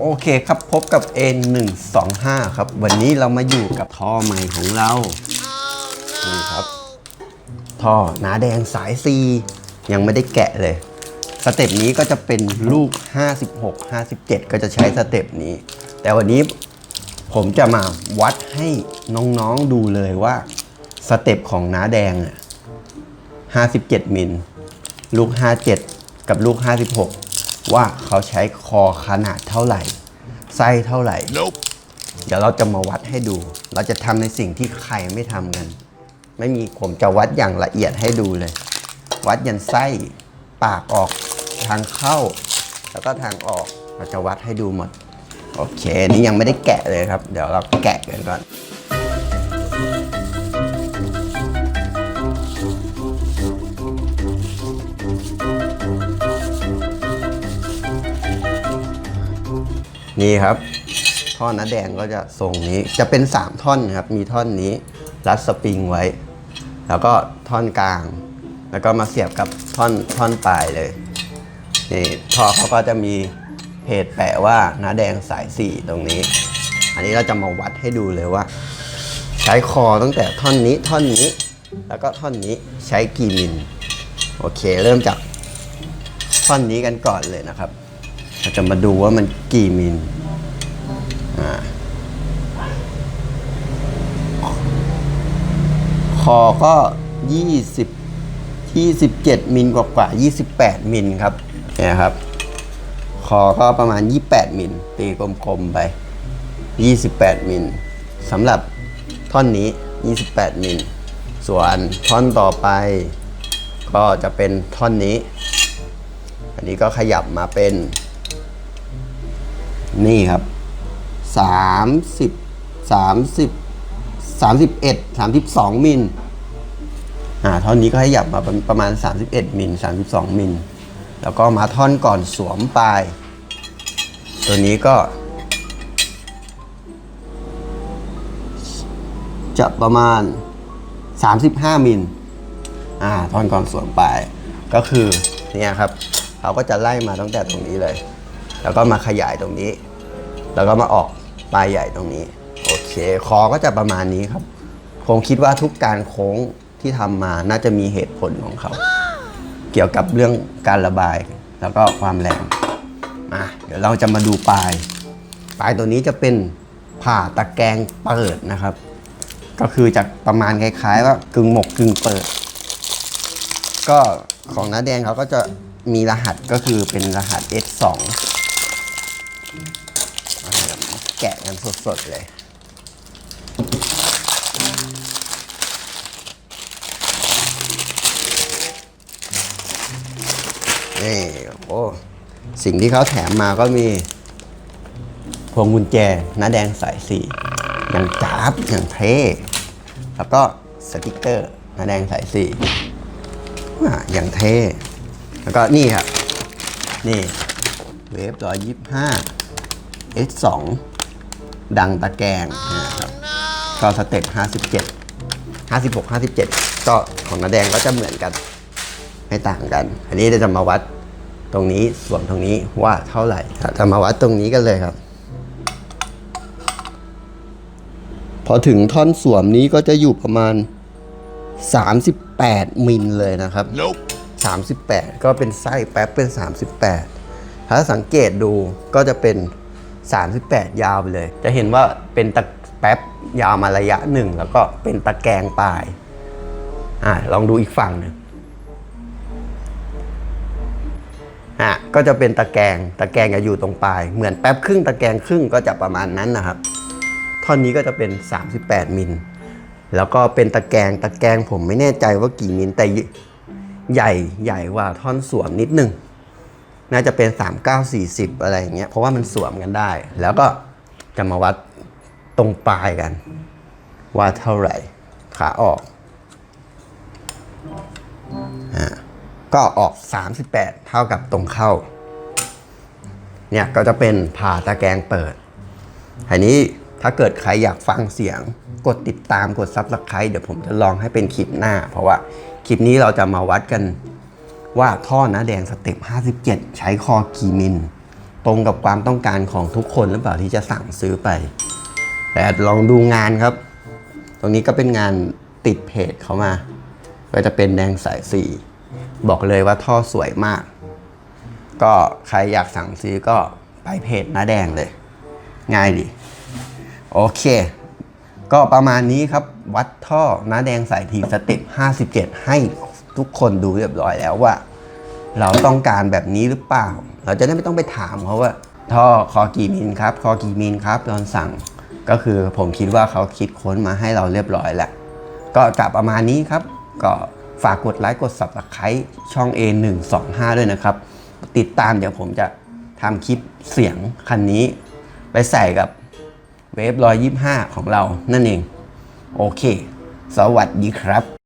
โอเคครับพบกับ N125 ครับ วันนี้เรามาอยู่กับท่อใหม่ของเรานี่ครับ ท่อหนาแดงสาย C ยังไม่ได้แกะเลย สเต็ปนี้ก็จะเป็นลูก 56 57 ก็จะใช้สเต็ปนี้ แต่วันนี้ผมจะมาวัดให้น้องๆดูเลยว่า สเต็ปของน้าแดงอะ57 มิล ลูก 57 กับลูก 56 ว่าเขาใช้คอขนาดเท่าไหร่ไส้เท่าไหร่เดี๋ยวเราจะมาวัดให้ดู เราจะทำในสิ่งที่ใครไม่ทำกัน ไม่มีผมจะวัดอย่างละเอียดให้ดูเลย วัดยันไส้ปากออกทางเข้า แล้วก็ทางออกเราจะวัดให้ดูหมด โอเคอันนี่ยังไม่ได้แกะเลยครับ เดี๋ยวเราแกะกันก่อน นี่ครับ ท่อนน้าแดงก็จะทรงนี้จะเป็น 3 ท่อนครับ มีท่อนนี้รัดสปริงไว้ แล้วก็ท่อนกลาง แล้วก็มาเสียบกับท่อนท่อนปลายเลยนี่ท่อเขาก็จะมีเพจแปะว่าน้าแดงสายสี่ตรงนี้ อันนี้เราจะมาวัดให้ดูเลยว่า ใช้คอตั้งแต่ท่อนนี้ท่อนนี้ แล้วก็ท่อนนี้ใช้กี่มิลโอเค เริ่มจากท่อนนี้กันก่อนเลยนะครับ เราจะมาดูว่ามันกี่มิลอ่าคอก็20 27 มิลกว่ากว่าๆ28 มิลครับเนี่ยครับ คอก็ประมาณ 28 มิลตีกลมๆไป 28 มิลสำหรับท่อนนี้ 28 มิลส่วนท่อนต่อไป ก็จะเป็นท่อนนี้ อันนี้ก็ขยับมาเป็น นี่ครับสามสิบสามสิบสามสิบเอ็ดสามสิบสองมิลอ่าท่อนนี้ก็ขยับมาประประมาณ 31 มิล 32 มิล แล้วก็มาท่อนก่อนสวมปลาย ตัวนี้ก็ จะประมาณ 35 มิลอ่าท่อนก่อนสวมปลาย ก็คือเนี่ยครับเขาก็จะไล่มาตั้งแต่ตรงนี้เลย แล้วก็มาขยายตรงนี้ แล้วก็มาออกปลายใหญ่ตรงนี้ โอเค คอก็จะประมาณนี้ครับคงคิดว่าทุกการโค้งที่ทำมาน่าจะมีเหตุผลของเขา เกี่ยวกับเรื่องการระบาย แล้วก็ความแรงมาเดี๋ยวเราจะมาดูปลาย ปลายตัวนี้จะเป็นผ่าตะแกรงเปิดนะครับ ก็คือจากประมาณคล้ายๆว่ากึ่งหมกกึ่งเปิด ก็ของน้าแดงเขาก็จะมีรหัสก็คือเป็นรหัส S2 แกะกันสดๆเลยนี่โอ้สิ่งที่เขาแถมมาก็มีพวงกุญแจน้าแดงสายสีอย่างจ้าบอย่างเท่แล้วก็สติกเกอร์น้าแดงสายสีอ่อย่างเท่แล้วก็นี่ครับ นี่ เวฟร้อยยี่ห้า S2 ดังตะแกรงนะครับก็สเต็ป57 56 57 ก็ของนาแดงก็จะเหมือนกันไม่ต่างกัน อันนี้เราจะมาวัดตรงนี้ส่วนตรงนี้ว่าเท่าไหร่จะมาวัดตรงนี้กันเลยครับ พอถึงท่อนสวมนี้ก็จะอยู่ประมาณ 38 มิลเลยนะครับ38 ก็เป็นไส้แป๊บเป็น 38 ถ้าสังเกตดูก็จะเป็น 38 ยาวไปเลย จะเห็นว่าเป็นตะแป๊บยาวมาระยะหนึ่งแล้วก็เป็นตะแกรงปลายอ่าลองดูอีกฝั่งหนึ่งอะก็จะเป็นตะแกรงตะแกรงจะอยู่ตรงปลาย เหมือนแป๊บครึ่งตะแกรงครึ่งก็จะประมาณนั้นนะครับท่อนนี้ก็จะเป็น 38 มิล แล้วก็เป็นตะแกรงตะแกรงผมไม่แน่ใจว่ากี่มิลแต่ใหญ่ใหญ่กว่าท่อนสวมนิดนึง น่าจะเป็น 39 40 อะไรอย่างเงี้ยเพราะว่ามันสวมกันได้ แล้วก็จะมาวัดตรงปลายกัน ว่าเท่าไหร่ขาออกอ่าก็ออก 38 เท่ากับตรงเข้า เนี่ยก็จะเป็นผ่าตะแกรงเปิดทีนี้ถ้าเกิดใครอยากฟังเสียง กดติดตามกดซับสไครต์เดี๋ยวผมจะลองให้เป็นคลิปหน้า เพราะว่าคลิปนี้เราจะมาวัดกัน ว่าท่อน้าแดงสเต็ป 57 ใช้คอกี่มิล ตรงกับความต้องการของทุกคนหรือเปล่าที่จะสั่งซื้อไป แต่ลองดูงานครับ ตรงนี้ก็เป็นงานติดเพจเขามา ก็จะเป็นแดงสายสีบอกเลยว่าท่อสวยมาก ก็ใครอยากสั่งซื้อก็ไปเพจน้าแดงเลย ง่ายดี โอเค ก็ประมาณนี้ครับ วัดท่อน้าแดงสายทีสเต็ป 57 ให้ ทุกคนดูเรียบร้อยแล้วว่า เราต้องการแบบนี้หรือเปล่า เราจะได้ไม่ต้องไปถามเขาว่าท่อคอกี่มิลครับ คอกี่มิลครับตอนสั่งก็คือผมคิดว่าเขาคิดค้นมาให้เราเรียบร้อยแล้ว ก็กลับประมาณนี้ครับ ก็ฝากกดไลค์กด subscribe ช่อง A125 ด้วยนะครับ ติดตามเดี๋ยวผมจะทำคลิปเสียงคันนี้ ไปใส่กับเวฟ125 ของเรานั่นเอง โอเค สวัสดีครับ